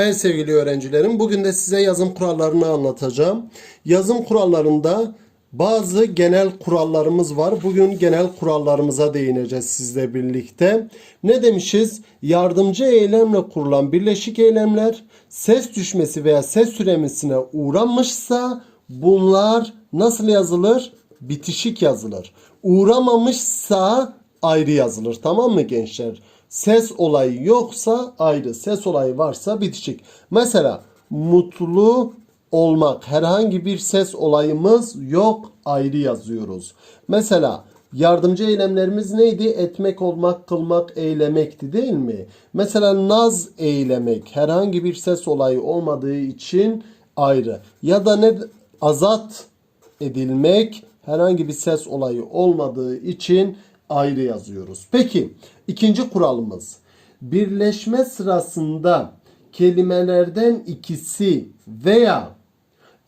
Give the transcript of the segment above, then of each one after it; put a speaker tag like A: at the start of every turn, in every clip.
A: Evet sevgili öğrencilerim, bugün de size yazım kurallarını anlatacağım. Yazım kurallarında bazı genel kurallarımız var. Bugün genel kurallarımıza değineceğiz sizle birlikte. Ne demişiz? Yardımcı eylemle kurulan birleşik eylemler ses düşmesi veya ses türemesine uğramışsa bunlar nasıl yazılır? Bitişik yazılır. Uğramamışsa ayrı yazılır. Tamam mı gençler? Ses olayı yoksa ayrı, ses olayı varsa bitişik. Mesela mutlu olmak herhangi bir ses olayımız yok ayrı yazıyoruz. Mesela yardımcı eylemlerimiz neydi? Etmek, olmak, kılmak, eylemekti değil mi? Mesela naz eylemek herhangi bir ses olayı olmadığı için ayrı. Ya da ne azat edilmek herhangi bir ses olayı olmadığı için ayrı yazıyoruz. Peki ikinci kuralımız birleşme sırasında kelimelerden ikisi veya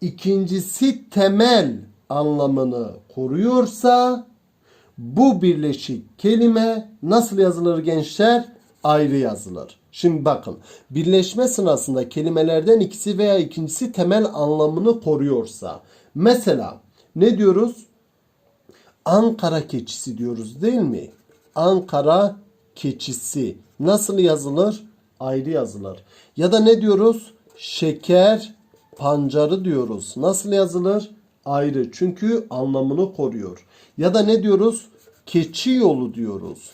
A: ikincisi temel anlamını koruyorsa bu birleşik kelime nasıl yazılır gençler? Ayrı yazılır. Şimdi bakın birleşme sırasında kelimelerden ikisi veya ikincisi temel anlamını koruyorsa mesela ne diyoruz? Ankara keçisi diyoruz değil mi? Ankara keçisi nasıl yazılır? Ayrı yazılır. Ya da ne diyoruz? Şeker pancarı diyoruz. Nasıl yazılır? Ayrı. Çünkü anlamını koruyor. Ya da ne diyoruz? Keçi yolu diyoruz.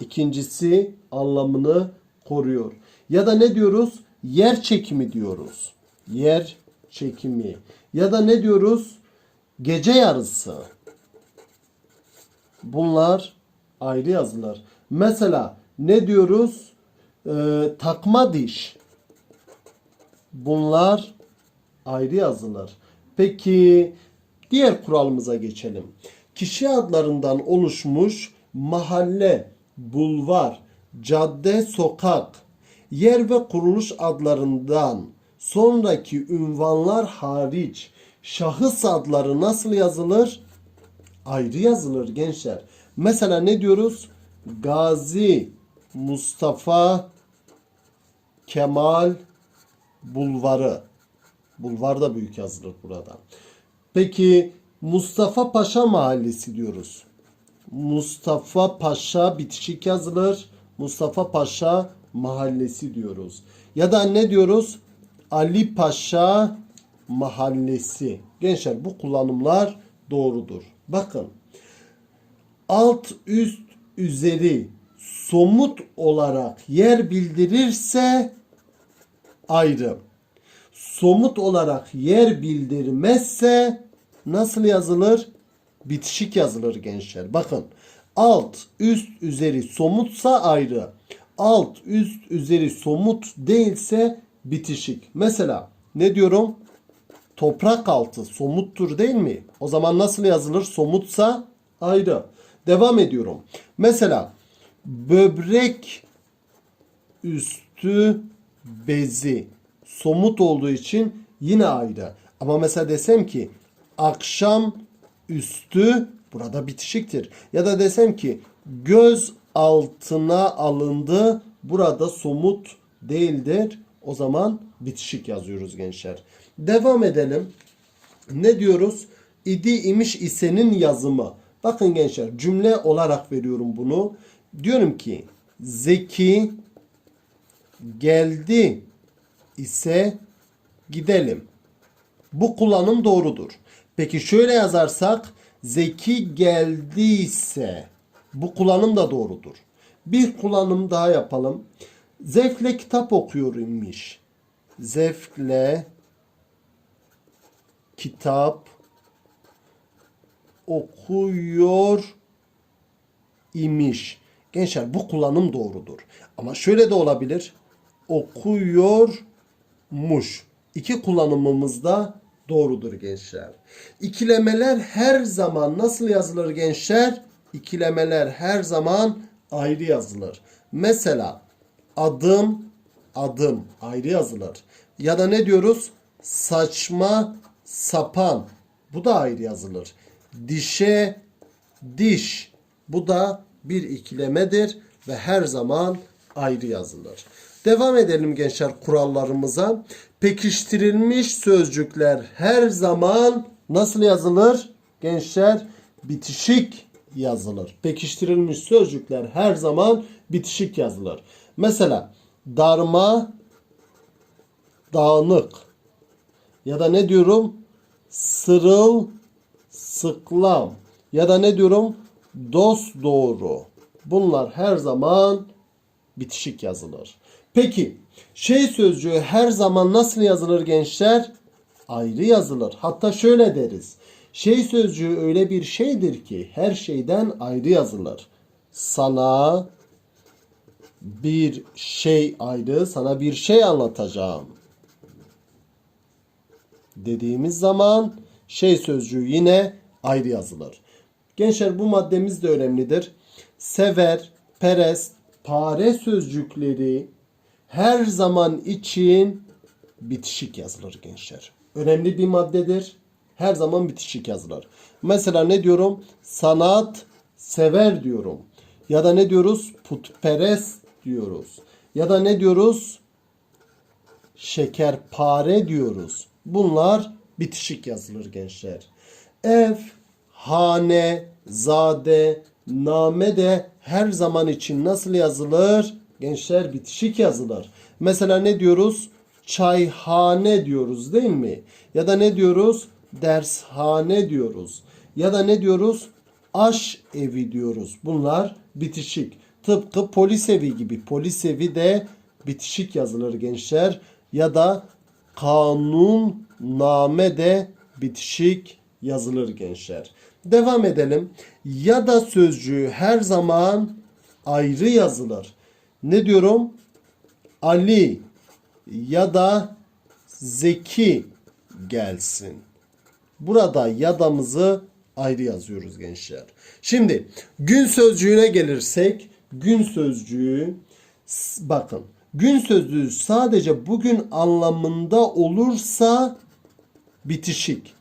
A: İkincisi anlamını koruyor. Ya da ne diyoruz? Yer çekimi diyoruz. Yer çekimi. Ya da ne diyoruz? Gece yarısı. Bunlar ayrı yazılır. Mesela ne diyoruz? Ee, takma diş. Bunlar ayrı yazılır. Peki diğer kuralımıza geçelim. Kişi adlarından oluşmuş mahalle, bulvar, cadde, sokak, yer ve kuruluş adlarından sonraki ünvanlar hariç şahıs adları nasıl yazılır? Ayrı yazılır gençler. Mesela ne diyoruz? Gazi, Mustafa, Kemal, Bulvarı. Bulvar da büyük yazılır burada. Peki Mustafa Paşa Mahallesi diyoruz. Mustafa Paşa bitişik yazılır. Mustafa Paşa Mahallesi diyoruz. Ya da ne diyoruz? Ali Paşa Mahallesi. Gençler bu kullanımlar doğrudur. Bakın alt üst üzeri somut olarak yer bildirirse ayrı. Somut olarak yer bildirmezse nasıl yazılır? Bitişik yazılır gençler. Bakın alt üst üzeri somutsa ayrı. Alt üst üzeri somut değilse bitişik. Mesela ne diyorum? Toprak altı somuttur değil mi? O zaman nasıl yazılır? Somutsa ayrı. Devam ediyorum. Mesela böbrek üstü bezi somut olduğu için yine ayrı. Ama mesela desem ki akşam üstü burada bitişiktir. Ya da desem ki göz altına alındı burada somut değildir. O zaman bitişik yazıyoruz gençler. Devam edelim. Ne diyoruz? İdi imiş isenin yazımı. Bakın gençler cümle olarak veriyorum bunu. Diyorum ki Zeki geldi ise gidelim. Bu kullanım doğrudur. Peki şöyle yazarsak Zeki geldiyse bu kullanım da doğrudur. Bir kullanım daha yapalım. Zevkle kitap okuyor imiş. Zevkle kitap okuyor imiş. Gençler bu kullanım doğrudur. Ama şöyle de olabilir. Okuyormuş. İki kullanımımız da doğrudur gençler. İkilemeler her zaman nasıl yazılır gençler? İkilemeler her zaman ayrı yazılır. Mesela adım adım ayrı yazılır. Ya da ne diyoruz? Saçma sapan. Bu da ayrı yazılır. Dişe diş. Bu da bir ikilemedir ve her zaman ayrı yazılır. Devam edelim gençler kurallarımıza. Pekiştirilmiş sözcükler her zaman nasıl yazılır? Gençler bitişik yazılır. Pekiştirilmiş sözcükler her zaman bitişik yazılır. Mesela darma, dağınık ya da ne diyorum? Sırıl, sıklam ya da ne diyorum? Dost doğru. Bunlar her zaman bitişik yazılır. Peki şey sözcüğü her zaman nasıl yazılır gençler? Ayrı yazılır. Hatta şöyle deriz. Şey sözcüğü öyle bir şeydir ki her şeyden ayrı yazılır. Sana bir şey ayrı, sana bir şey anlatacağım. Dediğimiz zaman şey sözcüğü yine ayrı yazılır. Gençler bu maddemiz de önemlidir. Sever, perest, pare sözcükleri her zaman için bitişik yazılır gençler. Önemli bir maddedir. Her zaman bitişik yazılır. Mesela ne diyorum? Sanat sever diyorum. Ya da ne diyoruz? Putperest diyoruz. Ya da ne diyoruz? Şekerpare diyoruz. Bunlar bitişik yazılır gençler. Ev, hane, zade, name de her zaman için nasıl yazılır? Gençler bitişik yazılır. Mesela ne diyoruz? Çayhane diyoruz değil mi? Ya da ne diyoruz? Dershane diyoruz. Ya da ne diyoruz? Aş evi diyoruz. Bunlar bitişik. Tıpkı polis evi gibi. Polis evi de bitişik yazılır gençler. Ya da kanun name de bitişik yazılır gençler. Devam edelim. Ya da sözcüğü her zaman ayrı yazılır. Ne diyorum? Ali ya da Zeki gelsin. Burada yadamızı ayrı yazıyoruz gençler. Şimdi gün sözcüğüne gelirsek gün sözcüğü bakın gün sözcüğü sadece bugün anlamında olursa bitişik.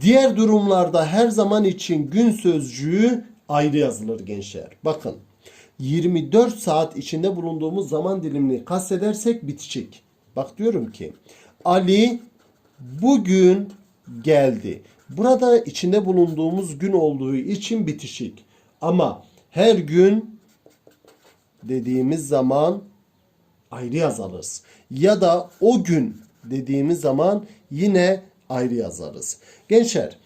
A: Diğer durumlarda her zaman için gün sözcüğü ayrı yazılır gençler. Bakın 24 saat içinde bulunduğumuz zaman dilimini kastedersek bitişik. Bak diyorum ki Ali bugün geldi. Burada içinde bulunduğumuz gün olduğu için bitişik. Ama her gün dediğimiz zaman ayrı yazarız. Ya da o gün dediğimiz zaman yine ayrı yazarız. Gençler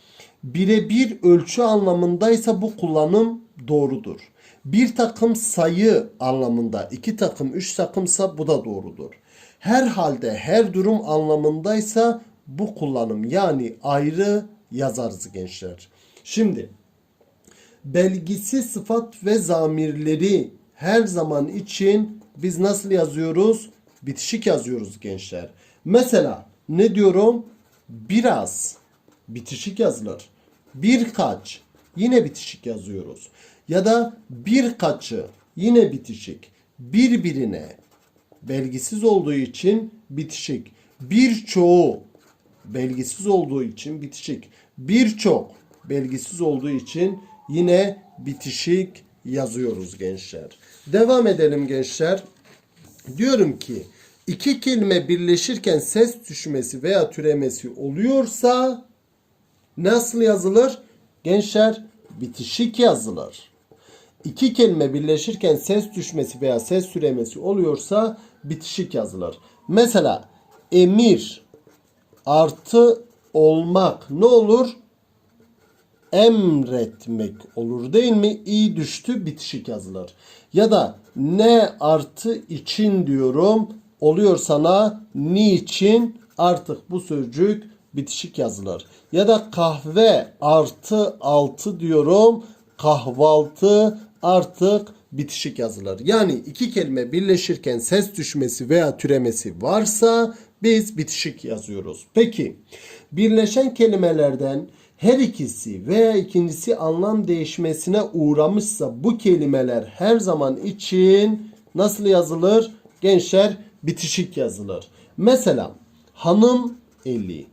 A: birebir ölçü anlamındaysa bu kullanım doğrudur. Bir takım sayı anlamında iki takım üç takımsa bu da doğrudur. Herhalde her durum anlamındaysa bu kullanım yani ayrı yazarız gençler. Şimdi belgisi sıfat ve zamirleri her zaman için biz nasıl yazıyoruz? Bitişik yazıyoruz gençler. Mesela ne diyorum? Biraz bitişik yazılır. Birkaç yine bitişik yazıyoruz. Ya da birkaçı yine bitişik. Birbirine belgisiz olduğu için bitişik. Birçoğu belgisiz olduğu için bitişik. Birçok belgisiz olduğu için yine bitişik yazıyoruz gençler. Devam edelim gençler. Diyorum ki iki kelime birleşirken ses düşmesi veya türemesi oluyorsa nasıl yazılır? Gençler bitişik yazılır. İki kelime birleşirken ses düşmesi veya ses türemesi oluyorsa bitişik yazılır. Mesela emir artı olmak ne olur? Emretmek olur değil mi? İyi düştü bitişik yazılır. Ya da ne artı için diyorum oluyor sana niçin artık bu sözcük bitişik yazılır. Ya da kahve artı altı diyorum kahvaltı artık bitişik yazılır. Yani iki kelime birleşirken ses düşmesi veya türemesi varsa biz bitişik yazıyoruz. Peki birleşen kelimelerden her ikisi veya ikincisi anlam değişmesine uğramışsa bu kelimeler her zaman için nasıl yazılır? Gençler bitişik yazılır. Mesela hanım eli.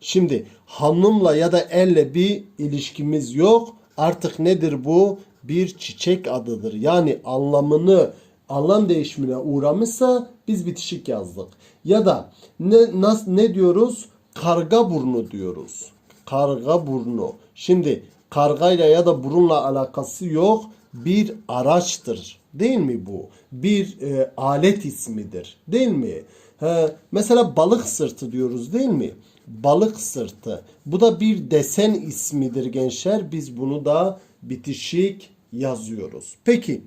A: Şimdi hanımla ya da elle bir ilişkimiz yok. Artık nedir bu? Bir çiçek adıdır. Yani anlamını anlam değişimine uğramışsa biz bitişik yazdık. Ya da ne nas, ne diyoruz? Karga burnu diyoruz. Karga burnu. Şimdi kargayla ya da burunla alakası yok. Bir araçtır. Değil mi bu? Bir e, alet ismidir. Değil mi? He, mesela balık sırtı diyoruz değil mi? Balık sırtı. Bu da bir desen ismidir gençler. Biz bunu da bitişik yazıyoruz. Peki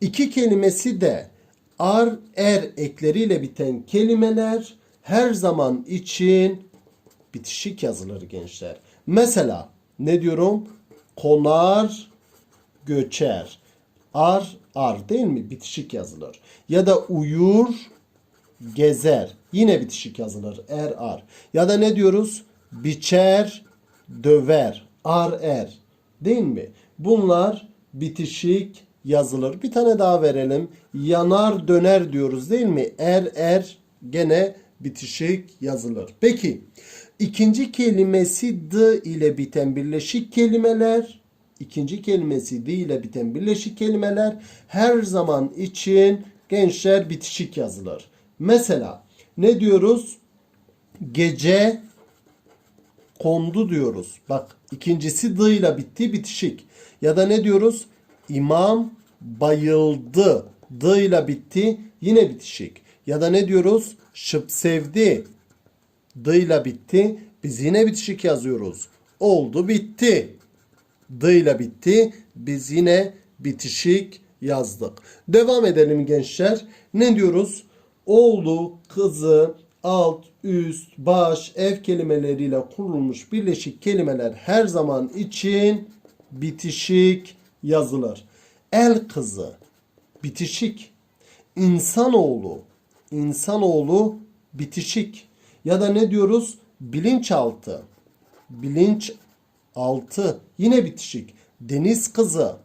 A: iki kelimesi de ar er ekleriyle biten kelimeler her zaman için bitişik yazılır gençler. Mesela ne diyorum? Konar, göçer. Ar, ar değil mi? Bitişik yazılır. Ya da uyur, gezer. Yine bitişik yazılır. Er, ar. Ya da ne diyoruz? Biçer, döver. Ar, er. Değil mi? Bunlar bitişik yazılır. Bir tane daha verelim. Yanar, döner diyoruz değil mi? Er, er gene bitişik yazılır. Peki ikinci kelimesi d ile biten birleşik kelimeler ikinci kelimesi d ile biten birleşik kelimeler her zaman için gençler bitişik yazılır. Mesela ne diyoruz? Gece kondu diyoruz. Bak ikincisi d ile bitti bitişik. Ya da ne diyoruz? İmam bayıldı. D ile bitti yine bitişik. Ya da ne diyoruz? Şıp sevdi. D ile bitti. Biz yine bitişik yazıyoruz. Oldu bitti. D ile bitti. Biz yine bitişik yazdık. Devam edelim gençler. Ne diyoruz? Oğlu, kızı, alt, üst, baş, ev kelimeleriyle kurulmuş birleşik kelimeler her zaman için bitişik yazılır. El kızı, bitişik. İnsanoğlu, insanoğlu bitişik. Ya da ne diyoruz? Bilinçaltı, bilinç altı yine bitişik. Deniz kızı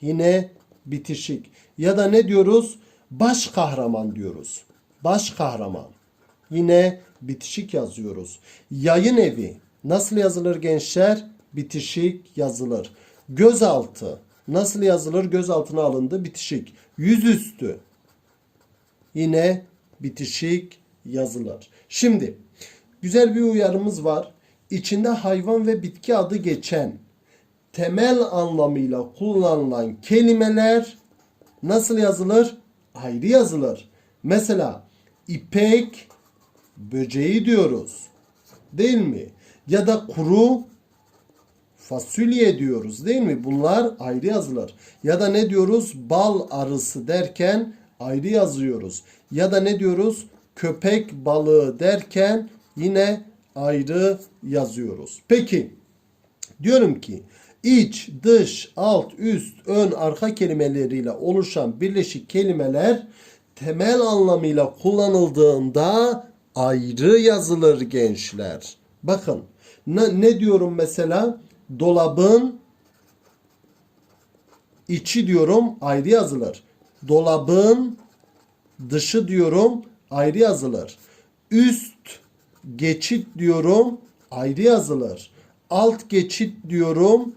A: yine bitişik. Ya da ne diyoruz? Baş kahraman diyoruz. Baş kahraman. Yine bitişik yazıyoruz. Yayın evi nasıl yazılır gençler? Bitişik yazılır. Gözaltı nasıl yazılır? Gözaltına alındı bitişik. Yüzüstü yine bitişik yazılır. Şimdi güzel bir uyarımız var. İçinde hayvan ve bitki adı geçen temel anlamıyla kullanılan kelimeler nasıl yazılır? Ayrı yazılır. Mesela ipek böceği diyoruz. Değil mi? Ya da kuru fasulye diyoruz değil mi? Bunlar ayrı yazılır. Ya da ne diyoruz? Bal arısı derken ayrı yazıyoruz. Ya da ne diyoruz? Köpek balığı derken yine ayrı yazıyoruz. Peki diyorum ki iç, dış, alt, üst, ön, arka kelimeleriyle oluşan birleşik kelimeler temel anlamıyla kullanıldığında ayrı yazılır gençler. Bakın ne, ne diyorum mesela? Dolabın içi diyorum ayrı yazılır. Dolabın dışı diyorum ayrı yazılır. Üst geçit diyorum ayrı yazılır. Alt geçit diyorum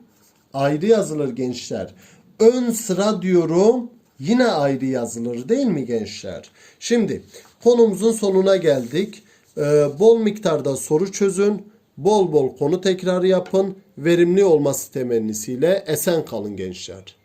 A: ayrı yazılır gençler. Ön sıra diyorum yine ayrı yazılır değil mi gençler? Şimdi konumuzun sonuna geldik. Ee, bol miktarda soru çözün. Bol bol konu tekrarı yapın. Verimli olması temennisiyle esen kalın gençler.